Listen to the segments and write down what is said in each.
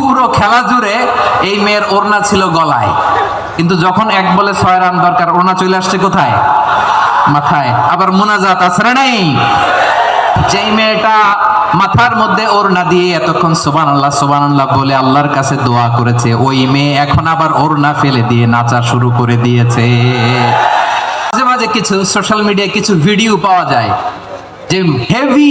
পুরো খেলা জুড়ে এই মেয়ের ওড়না ছিল গলায়। কিন্তু যখন এক বলে ছয় রান দরকার, ওড়না চলে আসছে কোথায়? মাথায়। আবার মোনাজাত আছে না নেই? যেই মেয়েটা মাথার মধ্যে ওড়না দিয়ে এতক্ষণ সোবান আল্লাহ সোবান আল্লাহ বলে আল্লাহর কাছে দোয়া করেছে, ওই মেয়ে এখন আবার ওড়না ফেলে দিয়ে নাচা শুরু করে দিয়েছে। মাঝে মাঝে কিছু সোশ্যাল মিডিয়ায় কিছু ভিডিও পাওয়া যায়, যে হেভি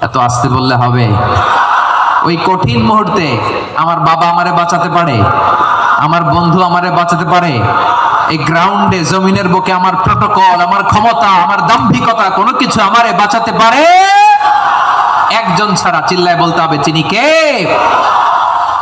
এত আসতে বললে হবে। ওই কঠিন মুহূর্তে আমার বাবা আমারে বাঁচাতে পারে, আমার বন্ধু আমারে বাঁচাতে পারে, এই গ্রাউন্ডে, জমিনের বুকে আমার প্রটোকল, আমার ক্ষমতা, আমার দাম্ভিকতা, কোনো কিছু আমারে বাঁচাতে পারে? একজন ছাড়া চিল্লায় বলতে হবে, চিনি কে?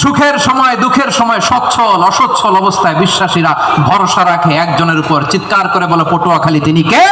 সুখের সময়, দুঃখের সময়, সচ্ছল, অসচ্ছল অবস্থায় বিশ্বাসীরা ভরসা রাখে একজনের উপর। চিৎকার করে বলে, পটুয়াখালী, তিনি কে?